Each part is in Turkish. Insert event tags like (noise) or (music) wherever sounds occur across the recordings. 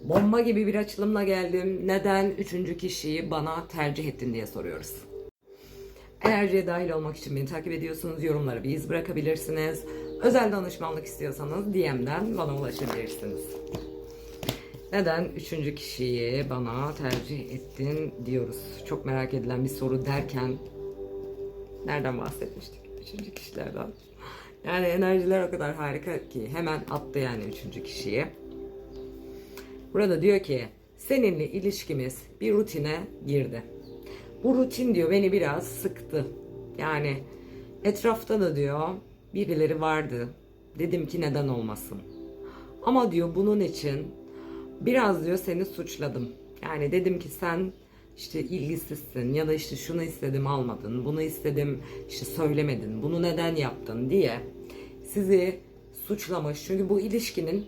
Bomba gibi bir açılımla geldim. Neden üçüncü kişiyi bana tercih ettin diye soruyoruz. Enerjiye dahil olmak için beni takip ediyorsunuz. Yorumlara bir iz bırakabilirsiniz. Özel danışmanlık istiyorsanız DM'den bana ulaşabilirsiniz. Neden üçüncü kişiyi bana tercih ettin diyoruz. Çok merak edilen bir soru derken nereden bahsetmiştik? Üçüncü kişilerden. Yani enerjiler o kadar harika ki hemen attı yani üçüncü kişiyi. Burada diyor ki seninle ilişkimiz bir rutine girdi. Bu rutin diyor beni biraz sıktı. Yani etrafta da diyor birileri vardı. Dedim ki neden olmasın. Ama diyor bunun için biraz diyor seni suçladım. Yani dedim ki sen işte ilgisizsin ya da işte şunu istedim almadın, bunu istedim işte söylemedin, bunu neden yaptın diye sizi suçlamış. Çünkü bu ilişkinin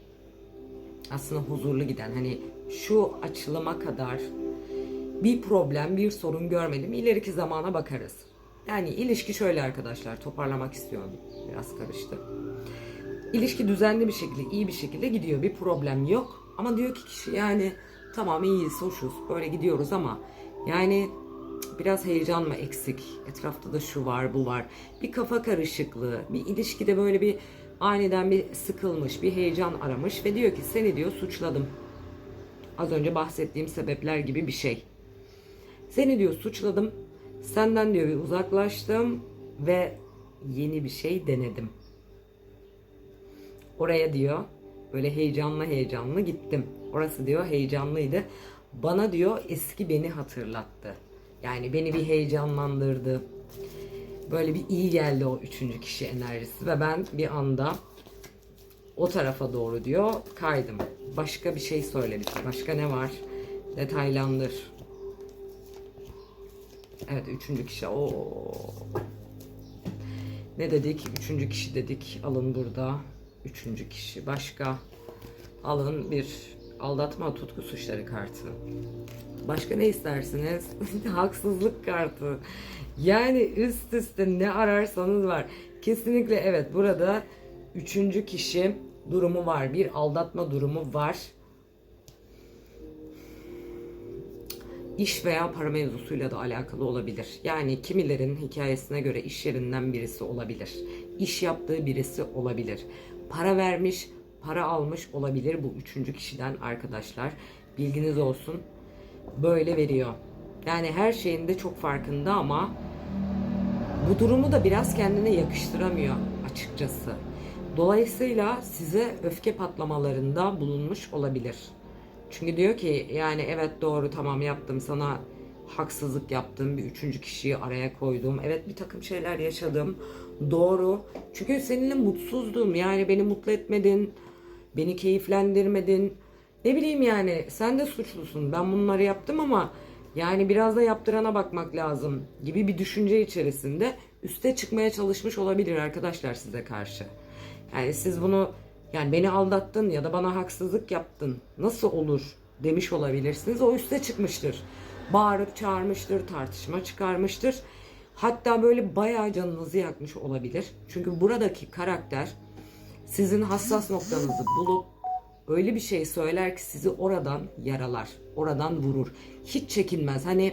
aslında huzurlu giden hani şu açılıma kadar bir problem, bir sorun görmedim. İleriki zamana bakarız. Yani ilişki şöyle arkadaşlar toparlamak istiyorum. Biraz karıştı. İlişki düzenli bir şekilde, iyi bir şekilde gidiyor. Bir problem yok. Ama diyor ki kişi yani tamam iyiyiz, hoşuz, böyle gidiyoruz ama yani biraz heyecan mı eksik? Etrafta da şu var, bu var. Bir kafa karışıklığı, bir ilişkide böyle bir aniden bir sıkılmış, bir heyecan aramış ve diyor ki seni diyor suçladım. Az önce bahsettiğim sebepler gibi bir şey. Seni diyor suçladım. Senden diyor bir uzaklaştım ve yeni bir şey denedim. Oraya diyor böyle heyecanlı heyecanlı gittim. Orası diyor heyecanlıydı. Bana diyor eski beni hatırlattı. Yani beni bir heyecanlandırdı. Böyle bir iyi geldi o üçüncü kişi enerjisi ve ben bir anda o tarafa doğru diyor kaydım. Başka bir şey söylemiş. Başka ne var? Detaylandır. Evet üçüncü kişi. Oo. Ne dedik? Üçüncü kişi dedik. Alın burada. Üçüncü kişi. Başka. Alın bir aldatma tutku suçları kartı. Başka ne istersiniz? (laughs) Haksızlık kartı. Yani üst üste ne ararsanız var. Kesinlikle evet burada üçüncü kişi durumu var. Bir aldatma durumu var. iş veya para mevzusuyla da alakalı olabilir. Yani kimilerin hikayesine göre iş yerinden birisi olabilir. İş yaptığı birisi olabilir. Para vermiş, para almış olabilir bu üçüncü kişiden arkadaşlar. Bilginiz olsun. Böyle veriyor. Yani her şeyin de çok farkında ama bu durumu da biraz kendine yakıştıramıyor açıkçası. Dolayısıyla size öfke patlamalarında bulunmuş olabilir. Çünkü diyor ki yani evet doğru tamam yaptım sana haksızlık yaptım bir üçüncü kişiyi araya koydum. Evet bir takım şeyler yaşadım. Doğru. Çünkü seninle mutsuzdum. Yani beni mutlu etmedin beni keyiflendirmedin. Ne bileyim yani sen de suçlusun. Ben bunları yaptım ama yani biraz da yaptırana bakmak lazım gibi bir düşünce içerisinde üste çıkmaya çalışmış olabilir arkadaşlar size karşı. Yani siz bunu yani beni aldattın ya da bana haksızlık yaptın nasıl olur demiş olabilirsiniz. O üste çıkmıştır. Bağırıp çağırmıştır, tartışma çıkarmıştır. Hatta böyle bayağı canınızı yakmış olabilir. Çünkü buradaki karakter sizin hassas noktanızı bulup öyle bir şey söyler ki sizi oradan yaralar, oradan vurur. Hiç çekinmez. Hani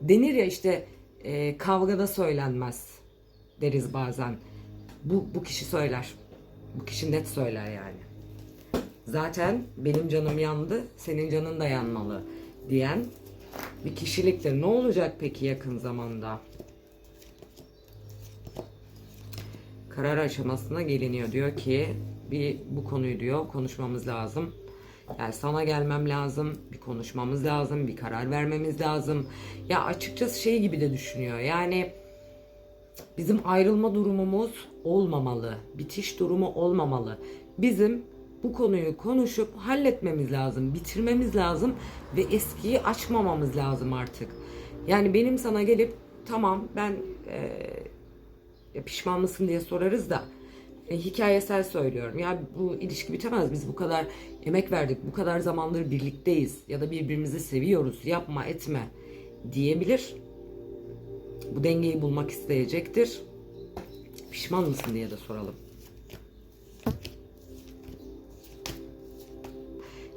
denir ya işte e, kavgada söylenmez deriz bazen. Bu, bu kişi söyler. Bu kişi net söyler yani. Zaten benim canım yandı, senin canın da yanmalı diyen bir kişiliktir. Ne olacak peki yakın zamanda? Karar aşamasına geliniyor. Diyor ki bir bu konuyu diyor konuşmamız lazım. Yani sana gelmem lazım, bir konuşmamız lazım, bir karar vermemiz lazım. Ya açıkçası şey gibi de düşünüyor. Yani Bizim ayrılma durumumuz olmamalı. Bitiş durumu olmamalı. Bizim bu konuyu konuşup halletmemiz lazım, bitirmemiz lazım ve eskiyi açmamamız lazım artık. Yani benim sana gelip tamam ben e, pişman mısın diye sorarız da e, hikayesel söylüyorum. Ya bu ilişki bitemez. Biz bu kadar emek verdik. Bu kadar zamandır birlikteyiz ya da birbirimizi seviyoruz. Yapma, etme diyebilir bu dengeyi bulmak isteyecektir. Pişman mısın diye de soralım.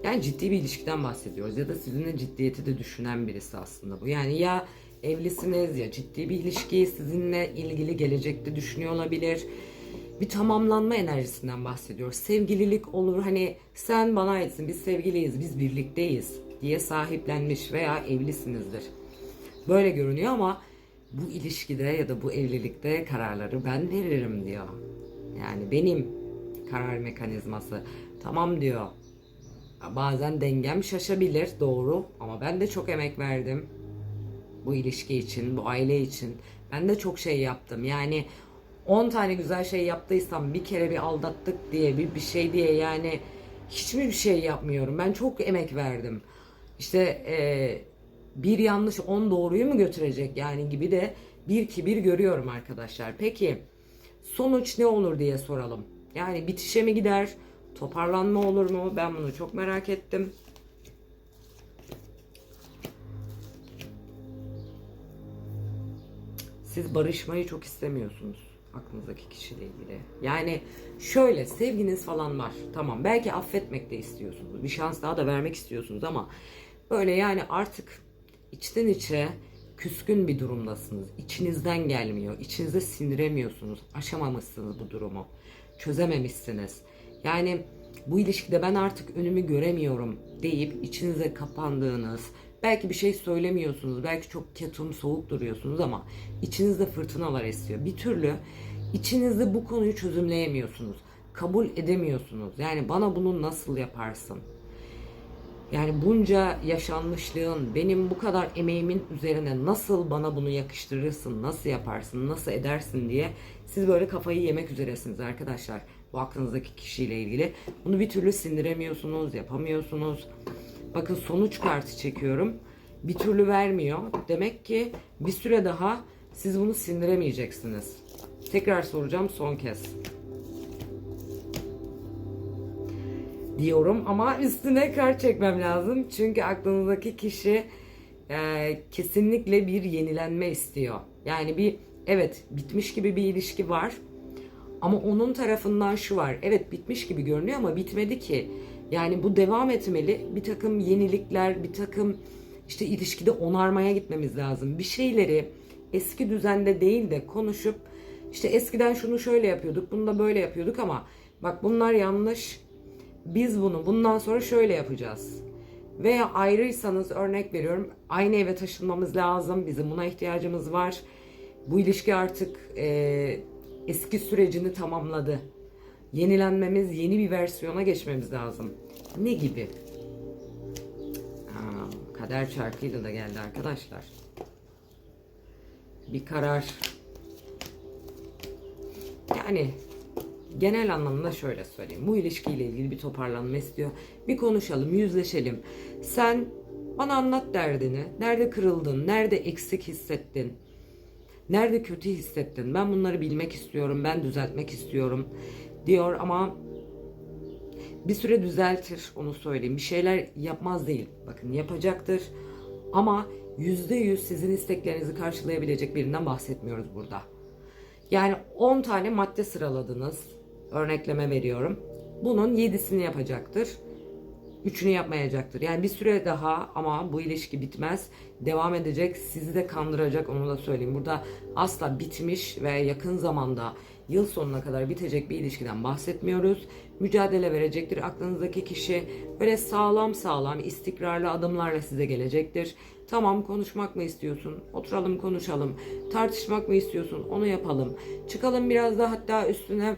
Yani ciddi bir ilişkiden bahsediyoruz ya da sizinle ciddiyeti de düşünen birisi aslında bu. Yani ya evlisiniz ya ciddi bir ilişki sizinle ilgili gelecekte düşünüyor olabilir. Bir tamamlanma enerjisinden bahsediyoruz. Sevgililik olur hani sen bana aitsin biz sevgiliyiz biz birlikteyiz diye sahiplenmiş veya evlisinizdir. Böyle görünüyor ama bu ilişkide ya da bu evlilikte kararları ben veririm diyor. Yani benim karar mekanizması. Tamam diyor. Bazen dengem şaşabilir doğru ama ben de çok emek verdim. Bu ilişki için, bu aile için. Ben de çok şey yaptım. Yani 10 tane güzel şey yaptıysam bir kere bir aldattık diye bir, bir şey diye yani hiç mi bir şey yapmıyorum. Ben çok emek verdim. İşte eee bir yanlış on doğruyu mu götürecek yani gibi de bir kibir görüyorum arkadaşlar. Peki sonuç ne olur diye soralım. Yani bitişe mi gider? Toparlanma olur mu? Ben bunu çok merak ettim. Siz barışmayı çok istemiyorsunuz aklınızdaki kişiyle ilgili. Yani şöyle sevginiz falan var. Tamam belki affetmek de istiyorsunuz. Bir şans daha da vermek istiyorsunuz ama böyle yani artık içten içe küskün bir durumdasınız. İçinizden gelmiyor. İçinize sindiremiyorsunuz. Aşamamışsınız bu durumu. Çözememişsiniz. Yani bu ilişkide ben artık önümü göremiyorum deyip içinize kapandığınız, belki bir şey söylemiyorsunuz, belki çok ketum, soğuk duruyorsunuz ama içinizde fırtınalar esiyor. Bir türlü içinizde bu konuyu çözümleyemiyorsunuz. Kabul edemiyorsunuz. Yani bana bunu nasıl yaparsın? Yani bunca yaşanmışlığın, benim bu kadar emeğimin üzerine nasıl bana bunu yakıştırırsın, nasıl yaparsın, nasıl edersin diye siz böyle kafayı yemek üzeresiniz arkadaşlar. Bu aklınızdaki kişiyle ilgili. Bunu bir türlü sindiremiyorsunuz, yapamıyorsunuz. Bakın sonuç kartı çekiyorum. Bir türlü vermiyor. Demek ki bir süre daha siz bunu sindiremeyeceksiniz. Tekrar soracağım son kez. diyorum ama üstüne kart çekmem lazım. Çünkü aklınızdaki kişi e, kesinlikle bir yenilenme istiyor. Yani bir evet bitmiş gibi bir ilişki var. Ama onun tarafından şu var. Evet bitmiş gibi görünüyor ama bitmedi ki. Yani bu devam etmeli. Bir takım yenilikler, bir takım işte ilişkide onarmaya gitmemiz lazım. Bir şeyleri eski düzende değil de konuşup işte eskiden şunu şöyle yapıyorduk, bunu da böyle yapıyorduk ama bak bunlar yanlış biz bunu bundan sonra şöyle yapacağız. Veya ayrıysanız örnek veriyorum aynı eve taşınmamız lazım. Bizim buna ihtiyacımız var. Bu ilişki artık e, eski sürecini tamamladı. Yenilenmemiz, yeni bir versiyona geçmemiz lazım. Ne gibi? Ha, kader çarkıyla da geldi arkadaşlar. Bir karar. Yani genel anlamda şöyle söyleyeyim. Bu ilişkiyle ilgili bir toparlanma istiyor. Bir konuşalım, yüzleşelim. Sen bana anlat derdini. Nerede kırıldın? Nerede eksik hissettin? Nerede kötü hissettin? Ben bunları bilmek istiyorum. Ben düzeltmek istiyorum diyor ama bir süre düzeltir onu söyleyeyim. Bir şeyler yapmaz değil. Bakın yapacaktır. Ama yüzde yüz sizin isteklerinizi karşılayabilecek birinden bahsetmiyoruz burada. Yani 10 tane madde sıraladınız. Örnekleme veriyorum. Bunun 7'sini yapacaktır. Üçünü yapmayacaktır. Yani bir süre daha ama bu ilişki bitmez. Devam edecek. Sizi de kandıracak onu da söyleyeyim. Burada asla bitmiş ve yakın zamanda yıl sonuna kadar bitecek bir ilişkiden bahsetmiyoruz. Mücadele verecektir. Aklınızdaki kişi böyle sağlam sağlam istikrarlı adımlarla size gelecektir. Tamam konuşmak mı istiyorsun? Oturalım konuşalım. Tartışmak mı istiyorsun? Onu yapalım. Çıkalım biraz da hatta üstüne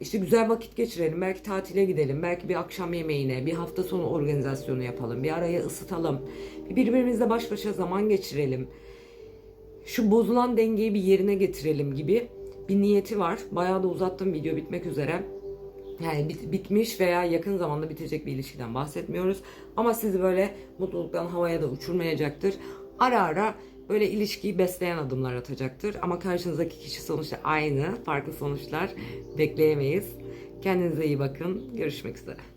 işte güzel vakit geçirelim. Belki tatile gidelim. Belki bir akşam yemeğine, bir hafta sonu organizasyonu yapalım. Bir araya ısıtalım. Birbirimizle baş başa zaman geçirelim. Şu bozulan dengeyi bir yerine getirelim gibi bir niyeti var. Bayağı da uzattım video bitmek üzere. Yani bit, bitmiş veya yakın zamanda bitecek bir ilişkiden bahsetmiyoruz. Ama sizi böyle mutluluktan havaya da uçurmayacaktır. Ara ara böyle ilişkiyi besleyen adımlar atacaktır. Ama karşınızdaki kişi sonuçta aynı. Farklı sonuçlar bekleyemeyiz. Kendinize iyi bakın. Görüşmek üzere.